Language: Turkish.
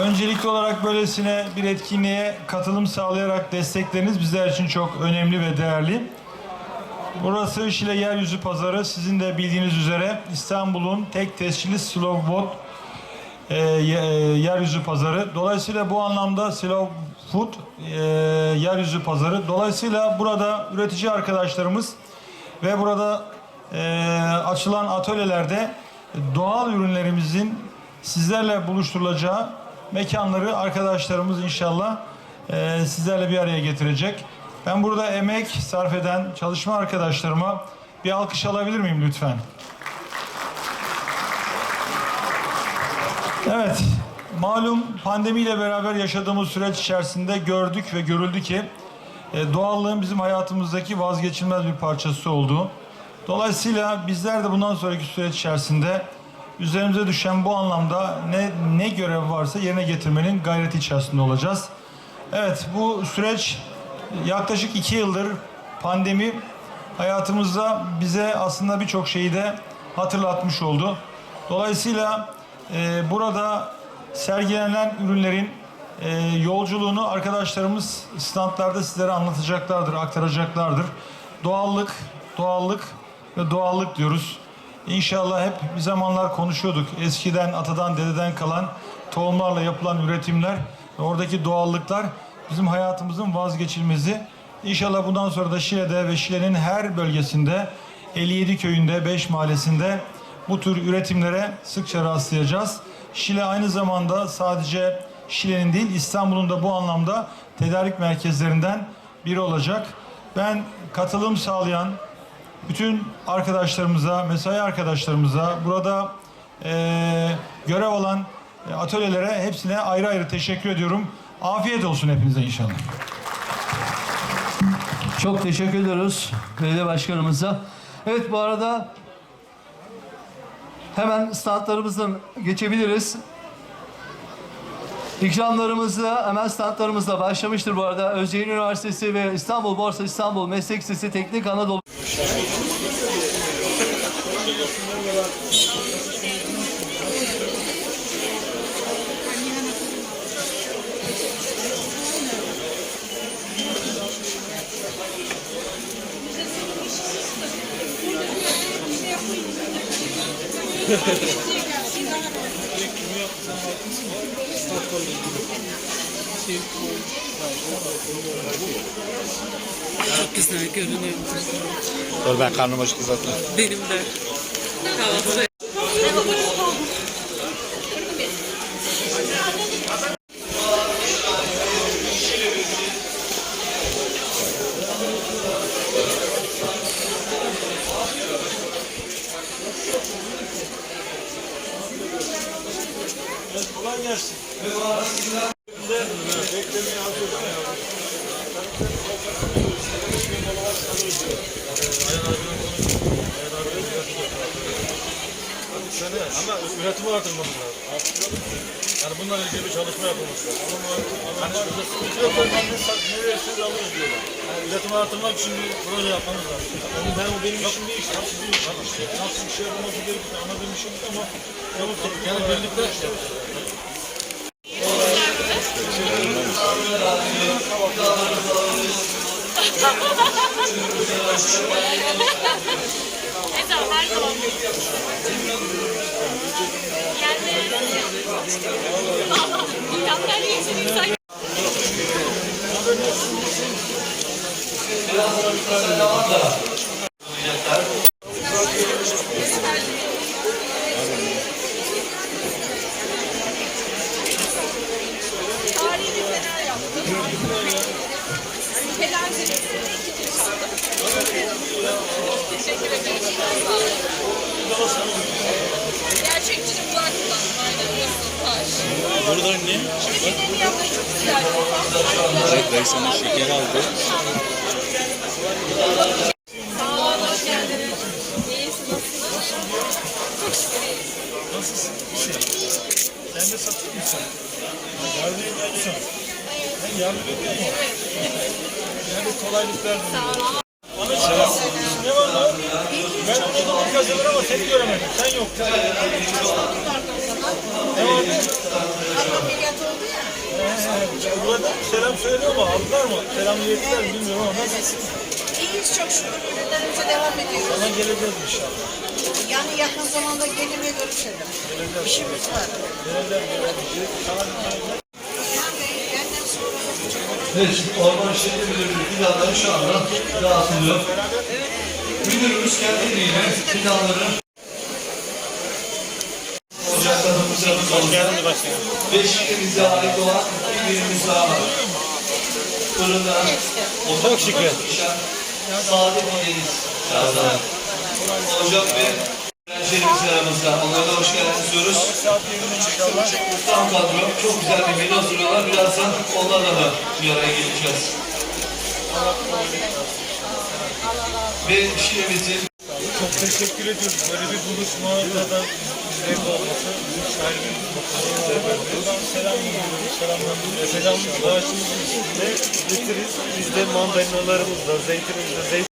Öncelikli olarak böylesine bir etkinliğe katılım sağlayarak destekleriniz bizler için çok önemli ve değerli. Burası Şile Yeryüzü Pazarı. Sizin de bildiğiniz üzere İstanbul'un tek tescilli Slow Food e, e, yeryüzü pazarı. Dolayısıyla bu anlamda Slow Food e, yeryüzü pazarı. Dolayısıyla burada üretici arkadaşlarımız ve burada e, açılan atölyelerde doğal ürünlerimizin sizlerle buluşturulacağı mekanları arkadaşlarımız inşallah e, sizlerle bir araya getirecek. Ben burada emek sarf eden çalışma arkadaşlarıma bir alkış alabilir miyim lütfen? Evet, malum pandemiyle beraber yaşadığımız süreç içerisinde gördük ve görüldü ki e, doğallığın bizim hayatımızdaki vazgeçilmez bir parçası olduğu. Dolayısıyla bizler de bundan sonraki süreç içerisinde üzerimize düşen bu anlamda ne ne görev varsa yerine getirmenin gayreti içerisinde olacağız. Evet, bu süreç yaklaşık iki yıldır pandemi hayatımızda bize aslında birçok şeyi de hatırlatmış oldu. Dolayısıyla e, burada sergilenen ürünlerin e, yolculuğunu arkadaşlarımız standlarda sizlere anlatacaklardır, aktaracaklardır. Doğallık, doğallık ve doğallık diyoruz. İnşallah hep bir zamanlar konuşuyorduk. Eskiden, atadan, dededen kalan tohumlarla yapılan üretimler ve oradaki doğallıklar bizim hayatımızın vazgeçilmezi. İnşallah bundan sonra da Şile'de ve Şile'nin her bölgesinde 57 köyünde, 5 mahallesinde bu tür üretimlere sıkça rastlayacağız. Şile aynı zamanda sadece Şile'nin değil İstanbul'un da bu anlamda tedarik merkezlerinden biri olacak. Ben katılım sağlayan bütün arkadaşlarımıza, mesai arkadaşlarımıza, burada eee, görev alan e, atölyelere hepsine ayrı ayrı teşekkür ediyorum. Afiyet olsun hepinize inşallah. Çok teşekkür ediyoruz belediye başkanımıza. Evet bu arada hemen standlarımızdan geçebiliriz. İkramlarımızı hemen standlarımızla başlamıştır bu arada. Özyeğin Üniversitesi ve İstanbul Borsa İstanbul Meslek Lisesi Teknik Anadolu Çok güzel görünüyor. Dur ben karnım acıktı zaten. Benim de. Kahvaltıda Kolay gelsin. Ama üretimi artırmamız lazım. Yani bundan ilgili bir çalışma yapılması lazım. Hani ne verirseniz alırız diyorlar. Yani üretimi artırmak için bir proje yapmamız lazım. Onu ben o benim işim değil. işte. Sizin işiniz. Nasıl bir şey yapılması gerektiğini anladığım işim değil ama yani birlikte Ezanlar doğum. Yerleri İnsanlar yeşil insan Teşekkür ederim. Gerçekçi bunlar kullandım. Aynen burası taş. Burada ne? Benim yapmayı çok güzel. Evet, dayı sana şeker aldı. Sağ olun, hoş geldiniz. İyisiniz, nasılsınız? Çok şükür iyiyiz. sen de satıyor musun? Yardım ediyor musun? Ben yardım ediyor musun? Yani kolaylıklar Sağ olun. Ne var lan? Ben orada kazanır ama seni göremedim. Sen yok. Ne vardı? selam söylüyor ama aldılar mı? Selam ilettiler mi bilmiyorum ama? İyiyiz çok şükür ürünlerimize devam ediyoruz. Sana geleceğiz inşallah. Yani yakın zamanda gelin ve görüşelim. İşimiz var. Evet, Orman İşletme Müdürlüğü planları şu anda dağıtılıyor. Müdürümüz kendi eliyle planları ocaklarımızı olacak. Beşiğimize ait olan bir birimiz daha var. Fırında ocak şükür. Sade diyeniz birazdan. Ocak ve aramızda. Onlara hoş geldiniz diyoruz. Tam kadro. Çok güzel bir menü hazırlıyorlar. Birazdan onlarla da bir araya geleceğiz. Ve şiremizin Çok teşekkür ediyoruz. Böyle bir buluşmada da bizlerin olması. Buradan selam. Selamlarımızı. Selamımızı bağışımızın içinde getiririz. Bizde mandalinalarımız da, zeytinimiz de, zeytin